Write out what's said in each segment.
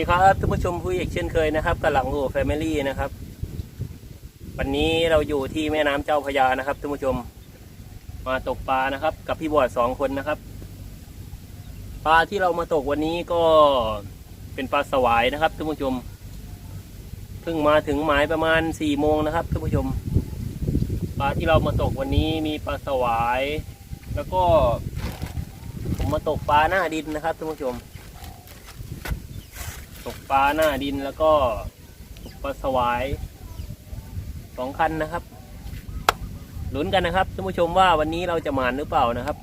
วัสดีครับท่านผู้ชมผู้เอกเช่นเคยนะครับกับหลังโอแฟมิลี่นะครับ วันนี้เราอยู่ที่แม่น้ำเจ้าพยานะครับท่านผู้ชม มาตกปลานะครับ กับพี่บอดสองคนนะครับ ปลาที่เรามาตกวันนี้ก็เป็นปลาสวายนะครับท่านผู้ชมเพิ่งมาถึงหมายประมาณสี่โมงนะครับท่านผู้ชม ปลาที่เรามาตกวันนี้มีปลาสวาย แล้วก็ ผมมาตกปลาหน้าดินนะครับท่านผู้ชม ตกปลาหน้าดินแล้วก็ตกปลาสวายสองคันนะครับลุ้นกันนะครับท่านผู้ชมว่าวันนี้เราจะมานหรือเปล่านะครับ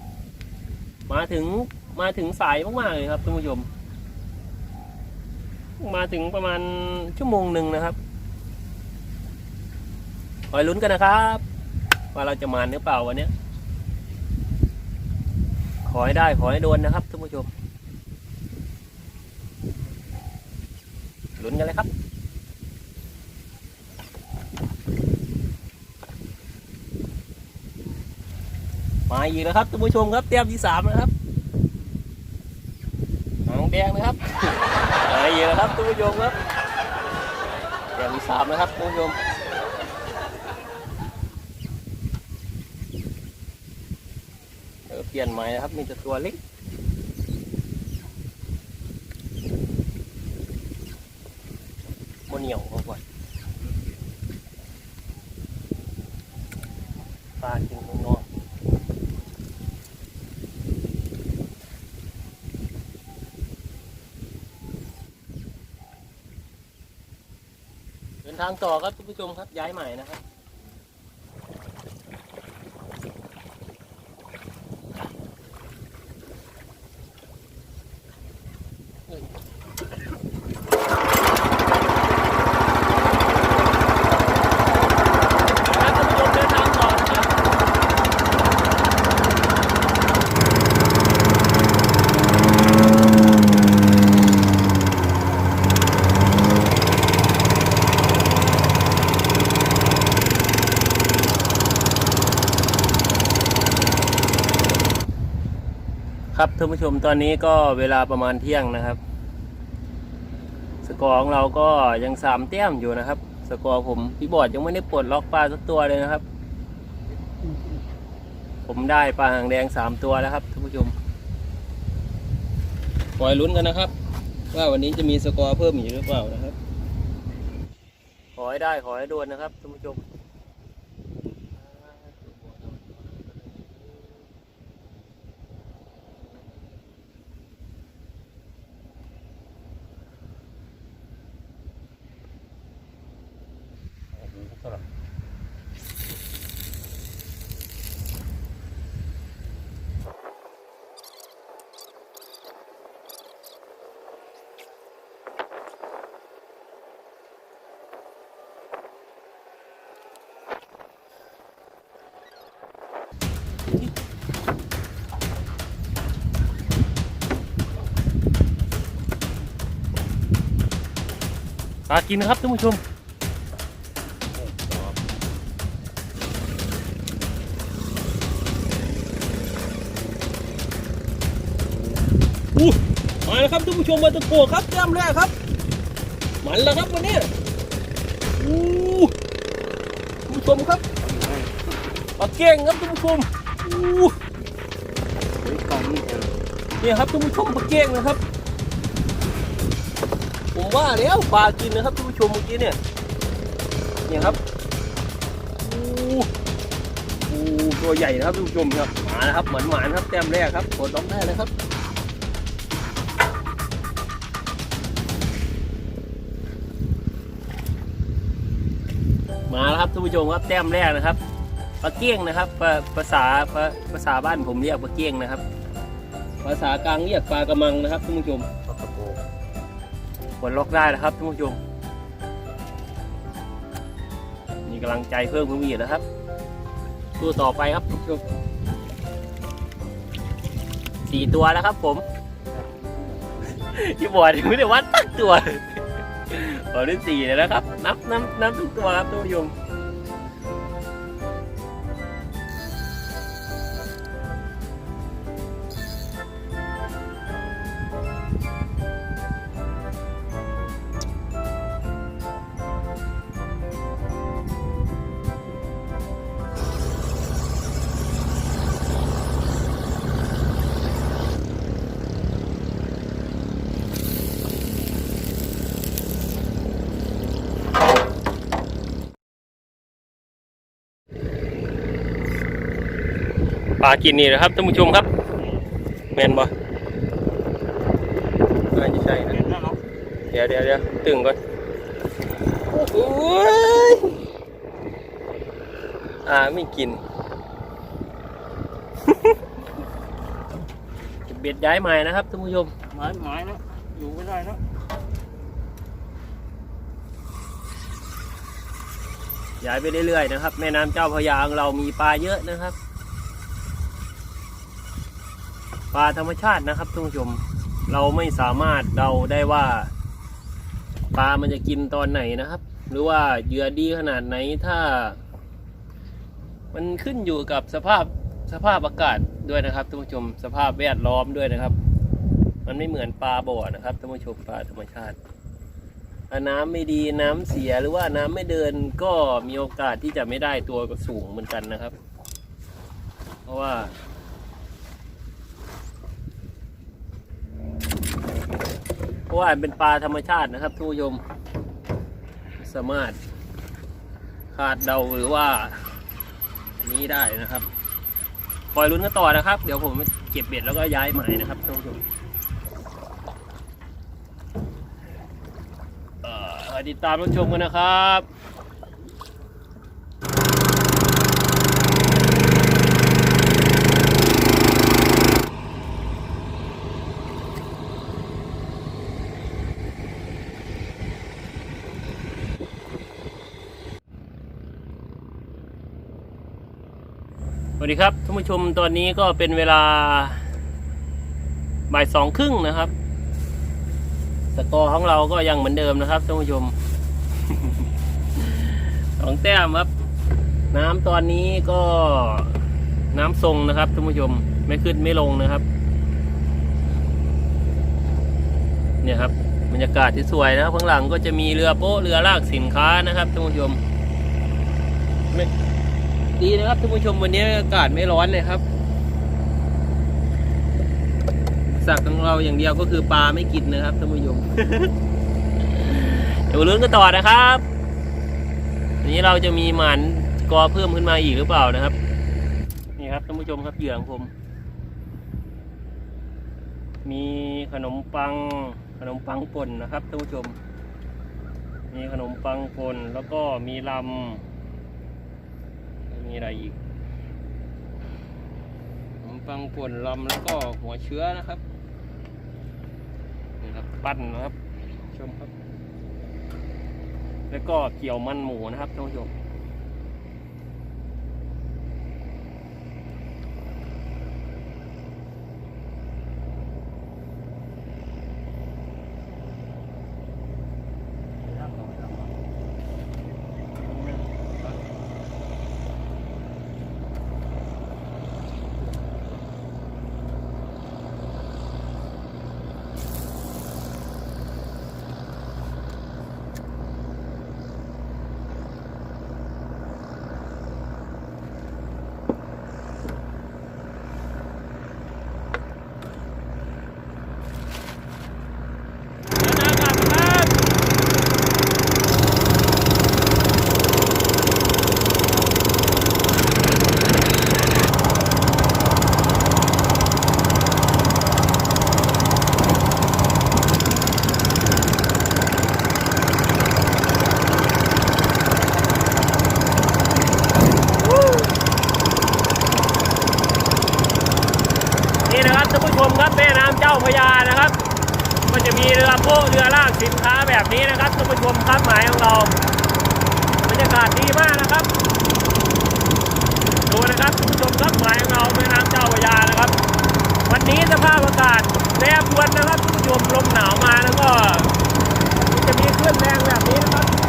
มาถึงมาถึงสายมากๆเลยครับท่านผู้ชม มาถึงประมาณชั่วโมงหนึ่งนะครับคอยลุ้นกันนะครับ ว่าเราจะมานหรือเปล่าวันนี้ขอให้ได้ขอให้โดนนะครับท่านผู้ชม ลุ้นกันเลยครับมาอีกแล้วครับท่านผู้ชมครับเตรียมที่สามนะครับหางแดงนะครับมาอีกแล้วครับท่านผู้ชมครับเตรียมที่สามนะครับท่านผู้ชมเออเปลี่ยนใหม่นะครับมีแต่ตัวเล็ก โมเหนียวเขาก่อนปลาจริงข้างนอกเดิน ทางต่อครับทุกผู้ชมครับย้ายใหม่นะครับครับท่านผู้ชมเดินทางต่อนะครับ ครับท่านผู้ชมตอนนี้ก็เวลาประมาณเที่ยงนะครับ สกอร์ของเราก็ยังสามแต้มอยู่นะครับ สกอร์ผมพี่บอดยังไม่ได้ปลดล็อกปลาสักตัวเลยนะครับ ผมได้ปลาหางแดงสามตัวแล้วครับท่านผู้ชมคอยลุ้นกันนะครับ ว่าวันนี้จะมีสกอร์เพิ่มอีกหรือเปล่านะครับ ขอให้ได้ขอให้โดนนะครับท่านผู้ชม ปลากินนะครับท่านผู้ชมอู้มาแล้วครับท่านผู้ชมมาตะโกครับแจ้มแรกครับมันแล้วครับวันนี้อู้ท่านผู้ชมครับปลาเก่งครับท่านผู้ชมอู้เนี่ยครับท่านผู้ชมปลาเก่งนะครับ ผมว่าแล้วปลากินนะครับท่านผู้ชมเมื่อกี้เนี่ยเนี่ยครับอู้อู้ตัวใหญ่นะครับท่านผู้ชมครับมาแล้วครับเหมือนหมานครับแต้มแรกครับกดล็อกได้เลยครับมาแล้วครับท่านผู้ชมครับแต้มแรกนะครับปลาเกี้ยงนะครับภาษาภาภาษาบ้านผมเรียกปลาเกี้ยงนะครับ ภาษากลางเรียกปลากระมังนะครับท่านผู้ชม กดล็อกได้แล้วครับท่านผู้ชมมีกำลังใจเพิ่มขึ้นอีกนะครับตัวต่อไปครับท่านผู้ชมสี่ตัวแล้วครับ ผมที่บอดยังไม่ได้วัดตั้งตัวตอนนี้สี่แล้วนะครับ นับนับนับทุกตัวครับท่านผู้ชม ลากินนี่นะครับท่านผู้ชมครับแมนบ่น่าจะใช่นะเห็นแล้วเนาะเดี๋ยวเดี๋ยวเดี๋ยวตึงก่อนโอ้ยอ่าไม่กินเบ็ดย้ายใหม่นะครับท่านผู้ชมไม้ไม้นะอยู่ไม่ได้นะย้ายไปเรื่อยๆนะครับ แม่น้ำเจ้าพระยาของเรามีปลาเยอะนะครับ ปลาธรรมชาตินะครับท่านผู้ชม เราไม่สามารถเดาได้ว่า ปลามันจะกินตอนไหนนะครับ หรือว่าเหยื่อดีขนาดไหนถ้า มันขึ้นอยู่กับสภาพสภาพอากาศด้วยนะครับท่านผู้ชม สภาพแวดล้อมด้วยนะครับ มันไม่เหมือนปลาบ่อนะครับท่านผู้ชมปลาธรรมชาติถ้าน้ำไม่ดีน้ำเสียหรือว่าน้ำไม่เดินก็มีโอกาสที่จะไม่ได้ตัวสูงเหมือนกันนะครับ เพราะว่า เพ ราะว่าเป็นปลาธรรมชาตินะครับทุกผู้ชมสามารถคาดเดาหรือว่า นี้ได้นะครับปล่อยลุ้นกันต่อนะครับ เดี๋ยวผมเก็บเบ็ดแล้วก็ย้ายหมายนะครับท่านผู้ชมเอ่อติดตามรับชมกันนะครับ วัสดีครับท่านผู้ชมตอนนี้ก็เป็นเวลาบ่ายสองครึ่งนะครับสกอร์ของเราก็ยังเหมือนเดิมนะครับท่านผู้ชมสองแต้มครับ น้ำตอนนี้ก็น้ำทรงนะครับท่านผู้ชมไม่ขึ้นไม่ลงนะครับ เนี่ยครับบรรยากาศที่สวยนะครับข้างหลังก็จะมีเรือโป๊ะเรือลากสินค้านะครับท่านผู้ชมไม่ ดีนะครับท่านผู้ชมวันนี้อากาศไม่ร้อนเลยครับ สักของเราอย่างเดียวก็คือปลาไม่กินนะครับท่านผู้ชมเดี๋ยวลุ้นกันต่อนะครับทีนี้เราจะมีหมันกอเพิ่มขึ้นมาอีกหรือเปล่านะครับ นี่ครับท่านผู้ชมครับเหยื่อของผม มีขนมปังขนมปังป่นนะครับท่านผู้ชม มีขนมปังป่นแล้วก็มีลำ มีอะไรอีกขนมปังป่นลำแล้วก็หัวเชื้อนะครับนี่ครับปั้นนะครับชมครับ แล้วก็เกี่ยวมันหมูนะครับท่านผู้ชมเดินหน้ากลับครับนี่นะครับท่านผู้ชมครับแม่น้ำเจ้าพระยานะครับ ก็ จะมีเรือโป๊ะเรือลากสินค้าแบบนี้นะครับท่านผู้ชมครับหมายของเราบรรยากาศดีมากนะครับดูนะครับท่านผู้ชมครับหมายของเราแม่น้ำเจ้าพระยานะครับ วันนี้สภาพอากาศแปรปรวนนะครับท่านผู้ชมลมหนาวมาแล้วก็จะมีคลื่นแรงแบบนี้นะครับ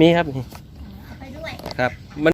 มีครับนี่